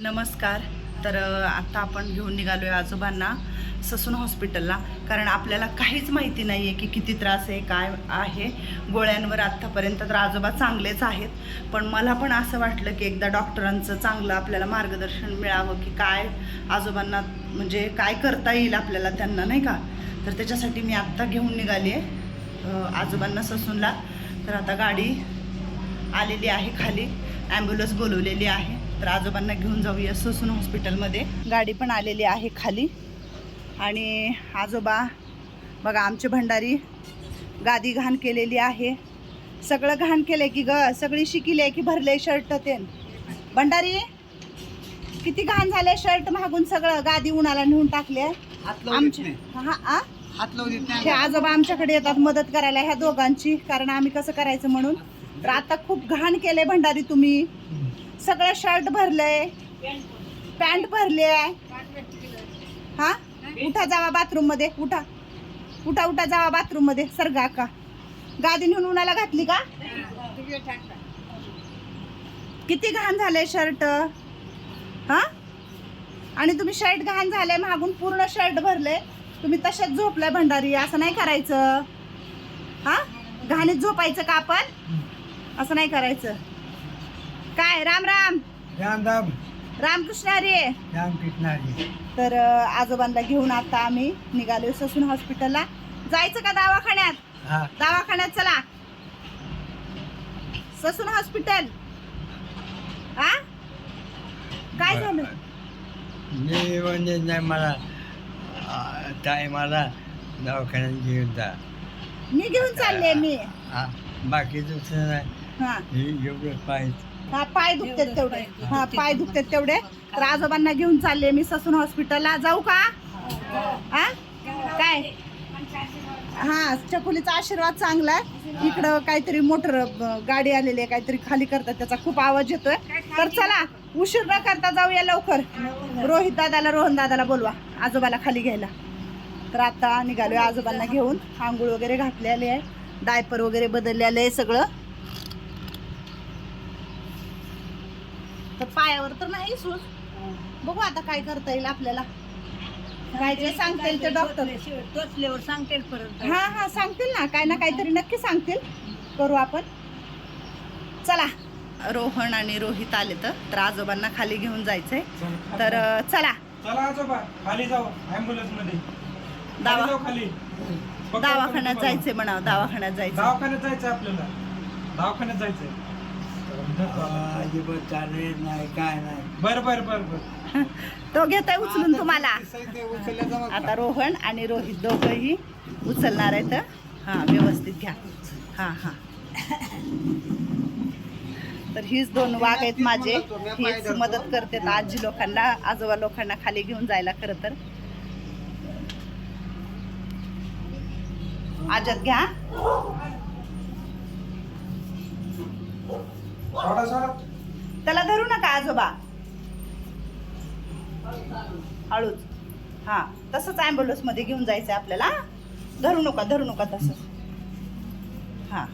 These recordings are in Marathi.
नमस्कार. तर आत्ता आता आपण घेऊन निघालो आहे आजोबांना ससून हॉस्पिटलला. कारण आपल्याला काहीच माहिती नाही आहे की किती त्रास आहे काय आहे. गोळ्यांवर आत्तापर्यंत तर आजोबा चांगलेच आहेत. पण मला पण असं वाटलं की एकदा डॉक्टरांचं चांगलं आपल्याला मार्गदर्शन मिळावं की काय आजोबांना म्हणजे काय करता येईल आपल्याला त्यांना नाही का? तर त्याच्यासाठी मी आत्ता घेऊन निघाली आहे आजोबांना ससूनला. तर आता गाडी आलेली आहे खाली. ॲम्ब्युलन्स बोलवलेली आहे. तर आजोबांना घेऊन जाऊया ससून हॉस्पिटलमध्ये. गाडी पण आलेली आहे खाली. आणि आजोबा बघा आमचे भंडारी गादी घाण केलेली आहे. सगळं घाण केलंय की ग? सगळी शिकिली आहे की भरले शर्ट ते भंडारी किती घाण झाले शर्ट मागून सगळं? गादी उन्हाला नेऊन टाकले हात लावू देत आमचे नाही. हा हे आजोबा आमच्याकडे येतात मदत करायला ह्या दोघांची कारण आम्ही कसं करायचं म्हणून? तर आता खूप घाण केलंय भंडारी तुम्ही. सगळं शर्ट भरलंय. पॅन्ट भरली आहे हा? उठा जावा बाथरूममध्ये उठा. उठा उठा जावा बाथरूममध्ये सरगा का गादी नेऊन उन्हाला घातली का? किती घाण झालंय शर्ट. हा? आणि तुम्ही शर्ट घाण झालंय मागून पूर्ण शर्ट भरले तुम्ही तशाच झोपलाय भंडारी. असं नाही करायचं. हा? घाणीत झोपायचं का आपण? असं नाही करायचं. काय राम राम? राम राम. रामकृष्ण रे. राम कृष्णारी तर अं, आजोबांना घेऊन आता आम्ही निघालो ससून हॉस्पिटलला. जायचं का दवाखान्यात? हा. दवाखान्यात चला. Sassoon hospital. हा काय झालं? मी म्हणजे नाही मला टायमाला दवाखान्यात घेऊन जा. मी घेऊन चालले मी. हा. बाकी दुसरं नाही हा. हे एवढं पाहिजे. हा पाय दुखतात तेवढे. हा पाय दुखतात तेवढे. तर आजोबांना घेऊन चालले मी ससून हॉस्पिटलला जाऊ का? हा काय? हा चकुलीचा आशीर्वाद चांगला आहे. इकडं काहीतरी मोटर गाडी आलेली आहे काहीतरी खाली करतात. त्याचा खूप आवाज येतोय. तर चला उशीर न करता जाऊया लवकर. रोहित दादाला रोहन दादाला बोलवा. आजोबाला खाली घ्यायला. तर आता निघालोय आजोबांना घेऊन. आंघोळ वगैरे घातलेले आहे. डायपर वगैरे बदललेलं आहे सगळं. तर पायावर तर नाही सूज बघू आता काय करता येईल आपल्याला. काय जे सांगतील ते डॉक्टर टोचल्यावर सांगते परत. हा हा सांगतील ना. काय ना काहीतरी नक्की सांगतील. करू आपण. चला. रोहन आणि रोहित आले तर आजोबांना खाली घेऊन जायचंय. तर चला. चला आजोबा खाली जाऊ ऍम्ब्युलन्समध्ये दावा- खाली जाऊ खाली. पकड, दवाखान्यात जायचंय म्हणा दवाखान्यात जायचं दवाखान्यात जायचं आपल्याला. दवाखान्यात जायचंय. अजिबात चालेल नाही काय नाही बर बर बर बर. तो घेतोय उचलून तुम्हाला. आता रोहन आणि रोहित दोघंही उचलणार आहेत. हा व्यवस्थित घ्या. हा हा. तर हीच दोन वाघ आहेत माझे. हीच मदत करतात आजी लोकांना आजोबा लोकांना खाली घेऊन जायला खरं तर. आजत घ्या. त्याला धरू नका आजोबा. हळूच. हा तसंच मध्ये घेऊन जायचं आपल्याला. हा? धरू नका धरू नका तसंच. हा.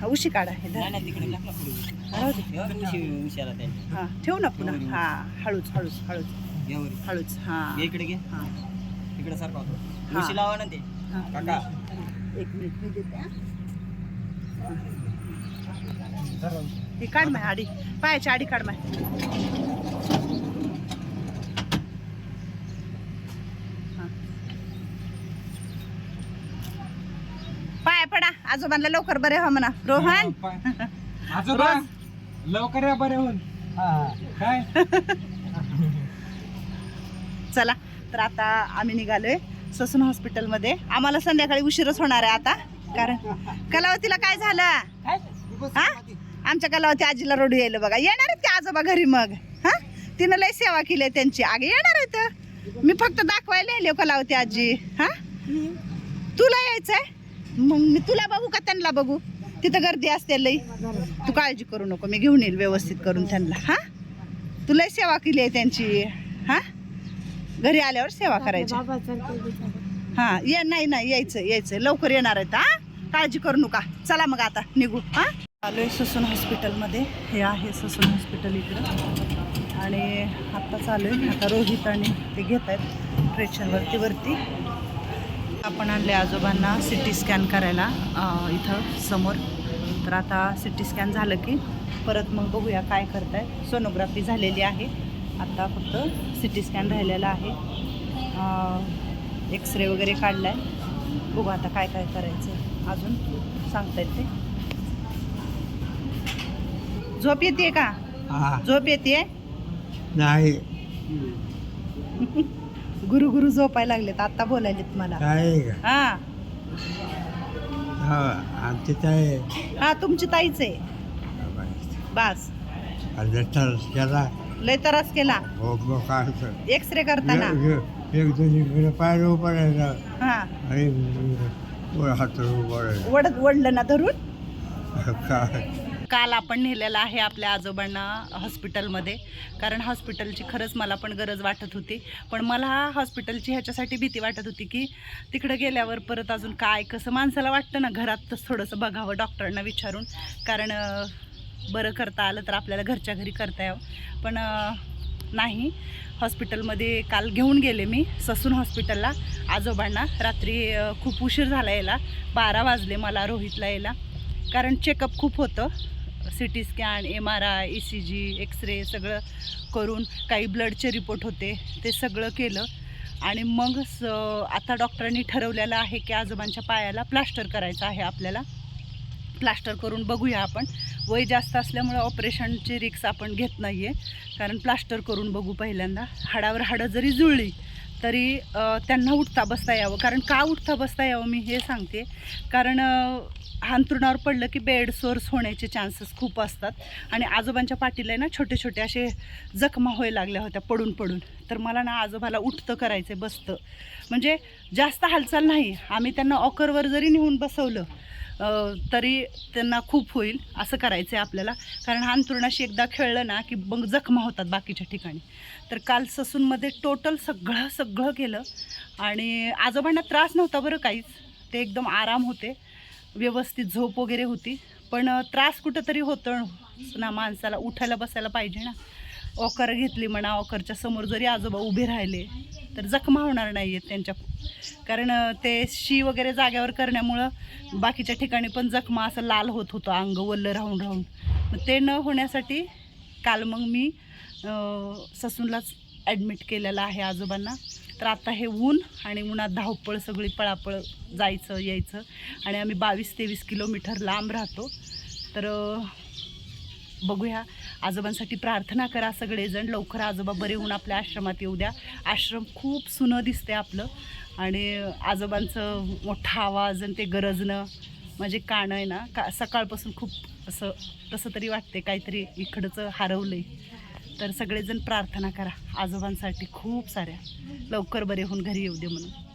हा, उशी काढा हे. हा ठेवू ना पुन्हा. हा हळूच हळूच हळूच. हळूच हा. इकडे घे. हा. इकडे सारखा हा. होतो उशी लावा ना ते. हा. काका. एक मिनिट मी देते हा. ही काढ माय आडी. पायाची आडी काढ माय. हा. पाया पडा. आजोबांना लवकर बरे व्हा म्हणा. रोहन. आजोबा लवकर या बरे होऊन. काय? चला. तर आता आम्ही निघालोय ससून हॉस्पिटलमध्ये. आम्हाला संध्याकाळी उशीरच होणार आहे आता कारण कलावतीला काय झालं? हा? आमच्या कलावती आजीला रडू यायला बघा. येणार आहेत का आजोबा घरी मग? हा? तिनं लय सेवा केली आहे त्यांची. आगे येणार आहेत. मी फक्त दाखवायला येईल कलावती आजी. हा? तुला यायचंय? मग मी तुला बघू का त्यांना बघू? तिथं गर्दी असते लई. तू काळजी करू नको. मी घेऊन येईल व्यवस्थित करून त्यांना. हा? तुला सेवा केली आहे त्यांची. हा? घरी आल्यावर सेवा करायची. हा ये नाही नाही यायचं यायचं. लवकर येणार आहेत हा? काळजी करू नका. चला मग आता निघू हा? आलोय ससून हॉस्पिटलमध्ये. हे आहे ससून हॉस्पिटल इकडं. आणि आत्ता चालू आहे आता रोहित आणि ते घेत आहेत प्रेशरवरती वरती. आपण आणले आजोबांना सी टी स्कॅन करायला इथं समोर. तर आता सी टी स्कॅन झालं की परत मग बघूया काय करताय सोनोग्राफी झालेली आहे. आता फक्त सी टी स्कॅन राहिलेला आहे. एक्स रे वगैरे काढला आहे बघू आता काय काय करायचं अजून सांगतायत ते झोप येते का? हा. झोप येते नाही. गुरु गुरु झोपायला लागलेत. आता बोलायलेत मला. हा. हो आमची हा तुमची ताईच आहे. बास. लय त्रास केला. हो मग काय होतं? एक्स रे करताना एक पाय उभं राहिलं. हा. आणि वर हात उभं राहिलं. वडत वडलं ना धरून? काय? काल आपण नेलेलं आहे आपल्या आजोबांना हॉस्पिटलमध्ये. कारण हॉस्पिटलची खरंच मला पण गरज वाटत होती. पण मला हॉस्पिटलची ह्याच्यासाठी भीती वाटत होती की तिकडं गेल्यावर परत अजून काय कसं माणसाला वाटतं ना घरातच थोडंसं बघावं डॉक्टरांना विचारून. कारण अं, बरं करता आलं तर आपल्याला घरच्या घरी करता यावं. पण नाही. हॉस्पिटलमध्ये काल घेऊन गेले मी ससून हॉस्पिटलला. आजोबांना. रात्री खूप उशीर झाला यायला. बारा वाजले मला रोहितला यायला. कारण चेकअप खूप होतं. C T scan M R I E C G x-ray सगळं करून काही ब्लडचे रिपोर्ट होते. ते सगळं केलं. आणि मग स आता डॉक्टरांनी ठरवलेलं आहे की आजोबांच्या पायाला प्लास्टर करायचं आहे आपल्याला. प्लास्टर करून बघूया आपण. वय जास्त असल्यामुळं ऑपरेशनची रिक्स आपण घेत नाही आहे कारण प्लास्टर करून बघू पहिल्यांदा. हाडावर हाडं जरी जुळली तरी त्यांना उठता बसता यावं. कारण का उठता बसता यावं मी हे सांगते. कारण अ, अंथरुणावर पडलं की बेड सोर्स होण्याचे चान्सेस खूप असतात. आणि आजोबांच्या पाठीला आहे ना छोटे छोटे असे जखमा व्हायला लागल्या होत्या पडून पडून तर मला ना आजोबाला उठतं करायचं बसतं. म्हणजे जास्त हालचाल नाही. आम्ही त्यांना ऑकरवर जरी नेऊन बसवलं तरी त्यांना खूप होईल असं करायचं आहे आपल्याला. कारण अंथरुणाशी एकदा खेळलं ना की मग जखमा होतात बाकीच्या ठिकाणी. तर काल ससूनमध्ये टोटल सगळं सगळं केलं. आणि आजोबांना त्रास नव्हता बरं काहीच. ते एकदम आराम होते. व्यवस्थित झोप वगैरे होती. पण त्रास कुठंतरी होतं ना माणसाला उठायला बसायला पाहिजे ना. ऑकर घेतली म्हणा ऑकरच्या समोर जरी आजोबा उभे राहिले तर जखमा होणार नाही आहेत त्यांच्या कारण ते शी वगैरे जाग्यावर करण्यामुळं बाकीच्या ठिकाणी पण जखमा असं लाल होत होतं अंग वल्लं राहून राहून. मग ते न होण्यासाठी काल मग मी ससूनलाच ॲडमिट केलेलं आहे आजोबांना. तर आता हे ऊन आणि उन्हात धावपळ सगळी पळापळ जायचं यायचं. आणि आम्ही बावीस तेवीस किलोमीटर लांब राहतो. तर बघूया. आजोबांसाठी प्रार्थना करा सगळेजण. लवकर आजोबा बरे होऊन आपल्या आश्रमात येऊ द्या. आश्रम खूप सुनं दिसते आपलं. आणि आजोबांचं मोठा आवाज आणि ते गरजणं म्हणजे कान आहे ना का सकाळपासून खूप असं तसं तरी वाटते काहीतरी इकडचं हरवलं आहे तर सगळेजण प्रार्थना करा. आजोबांसाठी खूप साऱ्या. लवकर बरे होऊन घरी येऊ दे म्हणून.